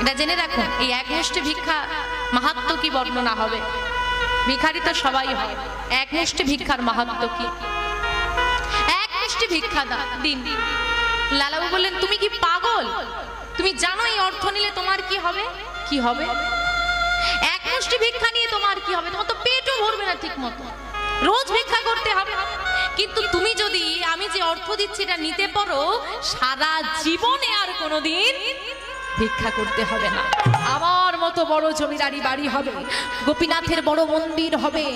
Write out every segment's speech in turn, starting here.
এটা জেনে রাখুন, এই এক মুষ্টি ভিক্ষা মাহাত্ম কি বর্ণনা হবে? ভিখারি তো সবাই হয়। এক মুষ্টি ভিক্ষার মাহাত্ম কি? এক মুষ্টি ভিক্ষা দিন। লালাবু বললেন, তুমি কি পাগল? তুমি জানো এই অর্থ নিলে তোমার কি হবে? কি হবে? এক মুষ্টি ভিক্ষা নিয়ে তোমার কি হবে? তোমার তো পেটও ভরবে না ঠিক মতো রোজ ভিক্ষা করতে হবে। কিন্তু তুমি যদি, আমি যে অর্থ দিচ্ছি এটা নিতে পারো, সারা জীবনে আর কোনোদিন ভিক্ষা করতে হবে না। আমার মতো বড় জমিদারি বাড়ি হবে, গোপীনাথের বড় মন্দির হবে,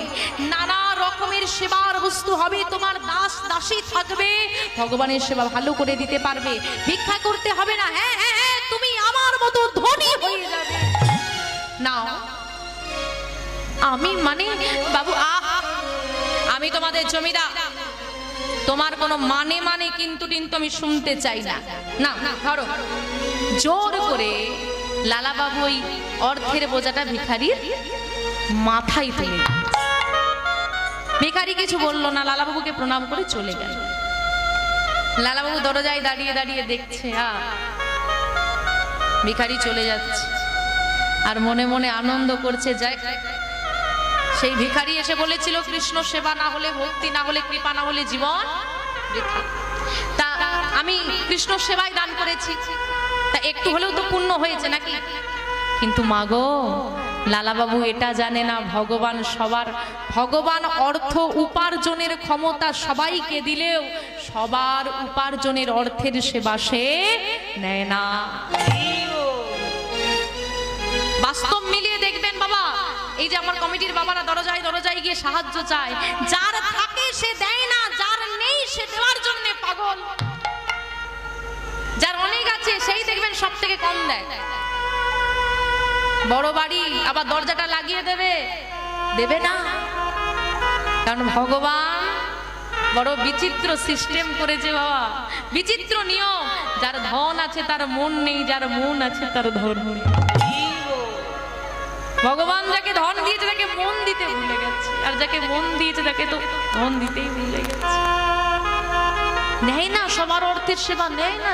নানা রকমের সেবার বস্তু হবে, তোমার দাস দাসী থাকবে, ভগবানের সেবা ভালো করে দিতে পারবে। ভিক্ষা করতে হবে না হ্যাঁ হ্যাঁ হ্যাঁ তুমি আমার মতো ধনী হয়ে যাবে। না আমি মানে বাবু, আহ, আমি তোমাদের জমিদার। তোমার কোনো মানে মানে কিন্তু কিন্তু আমি শুনতে চাই না। না ধরো। জোর করে লালাবাবু ওই অর্থের বোঝাটা ভিখারির মাথায় তুলে ভিখারি কিছু বলল না, লালাবাবুকে প্রণাম করে চলে গেল। লালাবাবু দরজায় দাঁড়িয়ে দাঁড়িয়ে দেখছে, আ, ভিখারি চলে যাচ্ছে। আর মনে মনে আনন্দ করছে, যাই, সেই ভিখারি এসে বলেছিল, কৃষ্ণ সেবা না হলে ভক্তি, না হলে কৃপা, না হলে জীবন তা আমি কৃষ্ণ সেবায় দান করেছি। তা একটু হলেও তো পুণ্য হয়েছে নাকি? কিন্তু মাগো লালাবাবু এটা জানে না, ভগবান সবার, ভগবান অর্থ উপার্জনের ক্ষমতা সবাইকে দিলেও সবার উপার্জনের অর্থের সেবা সে নেয় না। বাস্তব মিলিয়ে দেখবেন বাবা, এই যে আমার কমিটির বাবারা দরজায় দরজায় গিয়ে সাহায্য চায়, যার থাকে সে দেয় না, যার নেই সে দেওয়ার জন্য পাগল। যার অনেক আছে, সেই দেখবেন সব থেকে কম দেয়। বড় বাড়ি, আবার দরজাটা লাগিয়ে দেবে। দেবে না। কারণ ভগবান বড় বিচিত্র সিস্টেম করেছে বাবা। বিচিত্র নিয়ম। যার ধন আছে, তার মন নেই, যার মন আছে, তার ধন নেই। ভগবান যাকে ধন দিয়েছে, তাকে মন দিতে ভুলে গেছে। আর যাকে মন দিয়েছে, তাকে তো ধন দিতেই ভুলে গেছে। নেয় না, সবার অর্থের সেবা নেয় না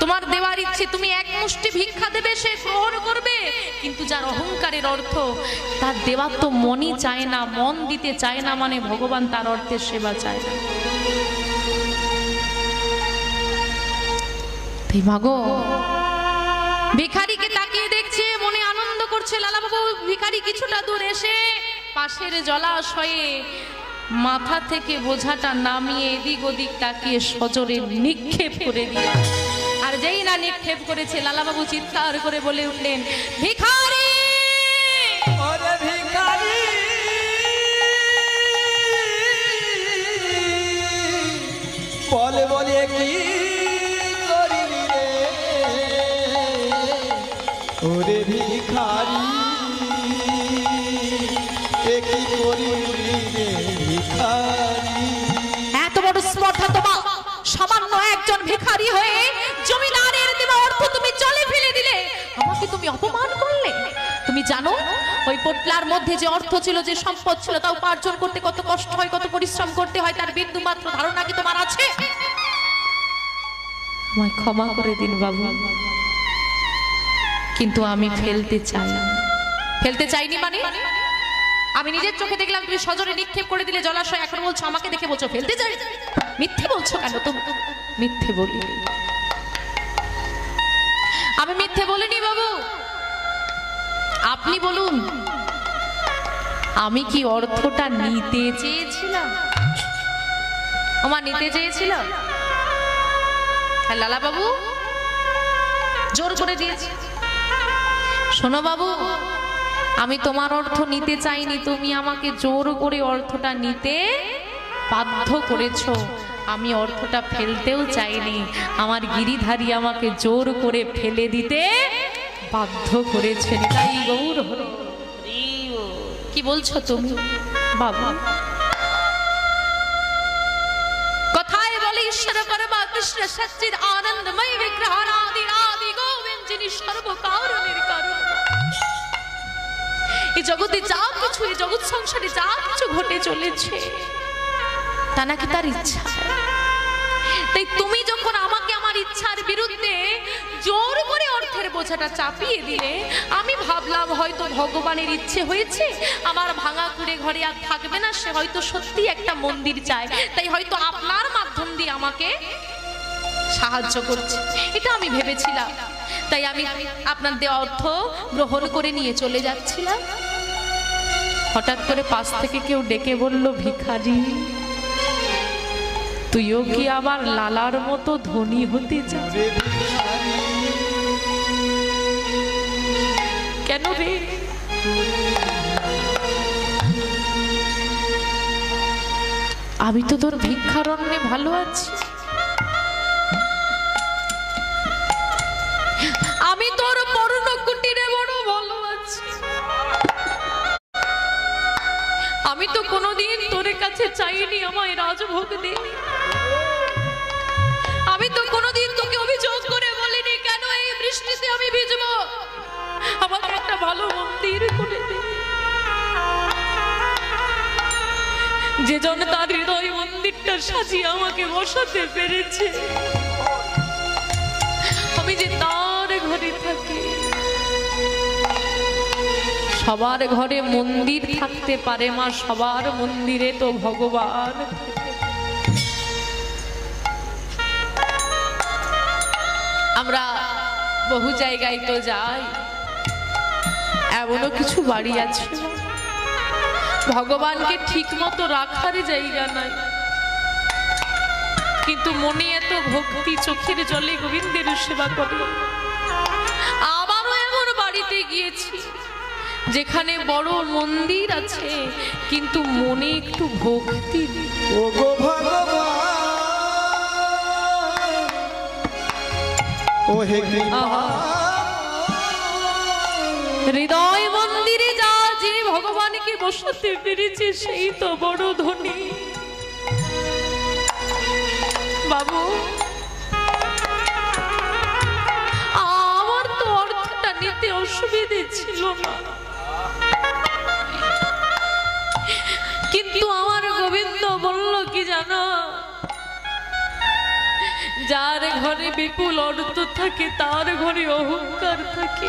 তোমার দেওয়ার ইচ্ছে, তুমি এক মুষ্টি ভিক্ষা দেবে, সে গ্রহণ করবে। কিন্তু যার অহংকারের অর্থ, তার দেওয়ার তো মনই চায় না, মন দিতে চায় না মানে ভগবান তার অর্থের সেবা চায় না। ভিখারিকে তাকিয়ে দেখছে, মনে আনন্দ করছে, লালাবাবু, ভিখারি কিছুটা দূর এসে পাশের জলাশয়ে মাথা থেকে বোঝাটা নামিয়ে এদিক ওদিক তাকিয়ে সজরে নিক্ষেপ করে দিয়ে আর যেই না নিক্ষেপ করেছে, লালাবাবু চিৎকার করে বলে উঠলেন ভিখারি ভিখারি হয়ে জমিদারের দেওয়া অর্থ তুমি জলে ফেলে দিলে আমাকে তুমি অপমান করলে? তুমি জানো ওই পোটলার মধ্যে যে অর্থ ছিল যে সম্পদ ছিল তা উপার্জন করতে কত কষ্ট হয় কত পরিশ্রম করতে হয় তার বিন্দু মাত্র ধারণা কি তোমার আছে? আমায় ক্ষমা করে দিন বাবু। কিন্তু আমি ফেলতে চাই। ফেলতে চাইনি মানে? আমি নিজের চোখে দেখলাম তুমি সজরে নিক্ষেপ করে দিলে জলাশয় এখন বলছো আমাকে দেখে বলছো ফেলতে চাই? মিথ্যে বলছো কেন তুমি? মিথ্যে বলি আমি মিথ্যে বলিনি বাবু। আপনি বলুন, আমি কি অর্থটা নিতে চেয়েছিলাম? আমার নিতে চেয়েছিলাম? হ্যাঁ লালা বাবু, জোর করে দিয়েছি। শোনো বাবু, আমি তোমার অর্থ নিতে চাইনি, তুমি আমাকে জোর করে অর্থটা নিতে বাধ্য করেছ। আমি অর্থটা ফেলতেও চাইনি। আমার গিরিধারী আমাকে জোর করে ফেলে দিতে বাধ্য করেছে তাই গৌর কি বলছো তুমি? বাবা। কথায় বলে ঈশ্বর পরমা কৃষ্ণ সচ্চিদ আনন্দময় বিগ্রহ আদি আদি গোবিন্দ যিনি সর্বকারণের কারণ। এই জগতে যা কিছু, এই জগৎ সংসারে যা কিছু ঘটে চলেছে তা নাকি তার ইচ্ছা। তাই তুমি যখন আমাকে আমার ইচ্ছার বিরুদ্ধে জোর করে অর্থের বোঝাটা চাপিয়ে দিলে, আমি ভাবলাম হয়তো ভগবানের ইচ্ছে হয়েছে, আমার ভাঙা কুড়ে ঘরে আর থাকবে না, সে হয়তো সত্যি একটা মন্দির চায়। তাই হয়তো আপনার মাধ্যম দিয়ে আমাকে সাহায্য করছে। এটা আমি ভেবেছিলাম। তাই আমি আপনার দেওয়া অর্থ গ্রহণ করে নিয়ে চলে যাচ্ছিলাম। হঠাৎ করে পাশ থেকে কেউ ডেকে বলল, ভিখারি। তুইও কি আমার লালার মতো ধনী হতে চাস? কেন রে? আমি তো তোর ভিক্ষারণ্যে ভালো আছি। আমি তো কোনোদিন তোর কাছে চাইনি আমায় রাজভোগ দে আমি তো কোনোদিন তোকে অভিযোগ করে বলিনি, কেন এই বৃষ্টিতে আমি ভিজবো? আমাকে একটা ভালো মন্দির করে দে। যে জন তার হৃদয় মন্দিরটা সাজিয়ে আমাকে বসাতে পেরেছে। আমি যে সবার ঘরে মন্দির থাকতে পারে মা, সবার মন্দিরে তো ভগবান আমরা বহু জায়গায় তো যাই, এমনও কিছু বাড়ি আছে ভগবানকে ঠিক মতো রাখার জায়গা নাই। কিন্তু মনে এত ভক্তি চোখের জলে গোবিন্দের সেবা করে। আবারও এমন বাড়িতে গিয়েছি যেখানে বড় মন্দির আছে কিন্তু মনে একটু ভক্তি। ভগবান। হৃদয় মন্দিরে যা যে ভগবানকে বসাতে পেরেছে সেই তো বড় ধনী। বাবু আমার তো অর্থটা নিতে অসুবিধে ছিল না। জানো? যার ঘরে বিপুল অর্থ থাকে, তার ঘরে অহংকার থাকে।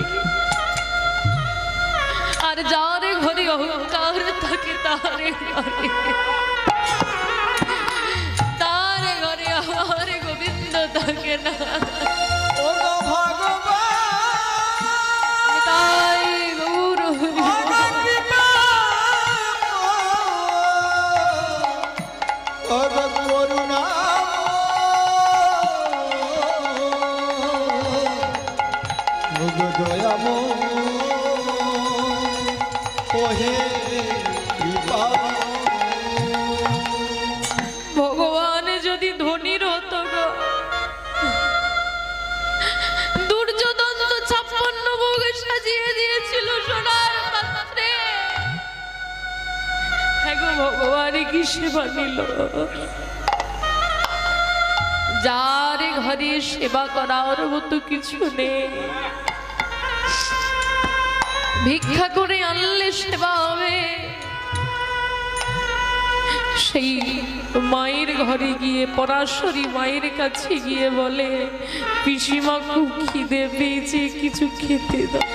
আর যার ঘরে অহংকার থাকে, তার তার ঘরে আমার গোবিন্দ থাকে না। ভগবান যদি ধনীর হতো দুর্যোধন তো ছাপ্পান্ন ভোগ সাজিয়ে দিয়েছিল সোনার পাত্রে। হ্যাঁ ভগবান, কি সেবা নিল? যার ঘরে সেবা করার মতো কিছু নেই। ভিক্ষা করে আনলে সেবা হবে সেই মায়ের ঘরে গিয়ে, পরাশরী মায়ের কাছে গিয়ে বলে, পিসিমা খুব খিদে পেয়েছে, কিছু খেতে দাও।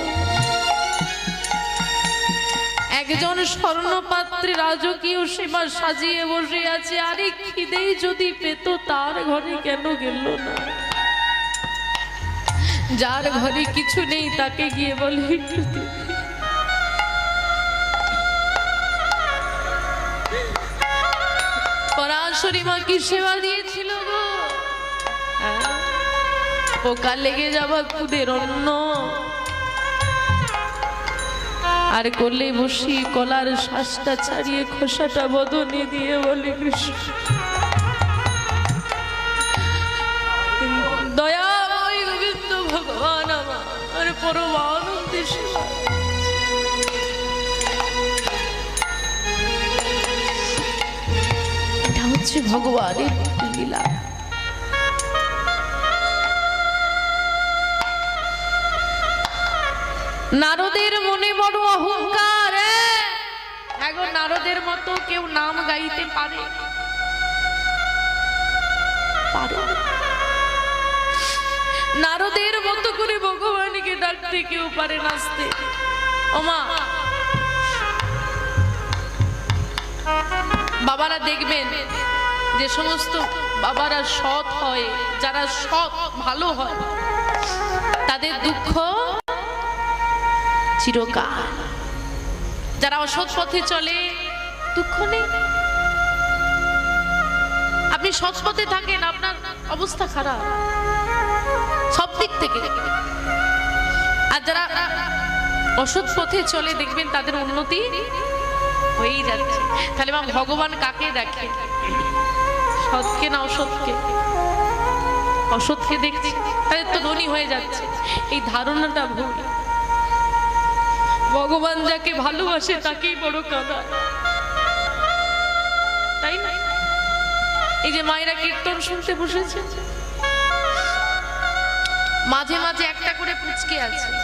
একজন স্বর্ণপাত্রে রাজকীয় সেবা সাজিয়ে বসে আছে। আরে খিদেই যদি পেত, তার ঘরে কেন গেল না? যার ঘরে কিছু নেই, তাকে গিয়ে বলে পরাশরী মা কি সেবা দিয়েছিল গো? হ্যাঁ? পোকা লেগে যাওয়া কুদের অন্য আর কোলে বসি কলার শ্বাসটা ছাড়িয়ে খোসাটা বদনে দিয়ে বলে কৃষ্ণ। গোবিন্দ ভগবান আমার পরম আনন্দে সেবা হচ্ছে ভগবানের লীলা। নারদের মনে বড় অহংকার এখন নারদের মতো কেউ নাম গাইতে পারে। নারদের মতো করে ভগবানকে ডাক কাঁদতে কেউ পারে নাচতে ওমা বাবারা দেখবেন যে সমস্ত বাবারা সৎ হয়, যারা সৎ, ভালো হয়, তাদের দুঃখ চিরকাল। যারা অসৎ পথে চলে, দুঃখ নেই। আপনি সৎ পথে থাকেন, আপনার অবস্থা খারাপ। সব দিক থেকে। আর যারা অসৎ পথে চলে, দেখবেন তাদের উন্নতি হয়েই যাচ্ছে। তাহলে ভগবান কাকে দেখে? সৎকে না অসৎকে অসৎকে দেখছি তাদের তো ধনী হয়ে যাচ্ছে। এই ধারণাটা ভুল। ভগবান যাকে ভালোবাসে তাকেই বড় কাদা। তাই না? এই যে মায়েরা কীর্তন শুনতে বসেছে। মাঝে মাঝে একটা করে পুজো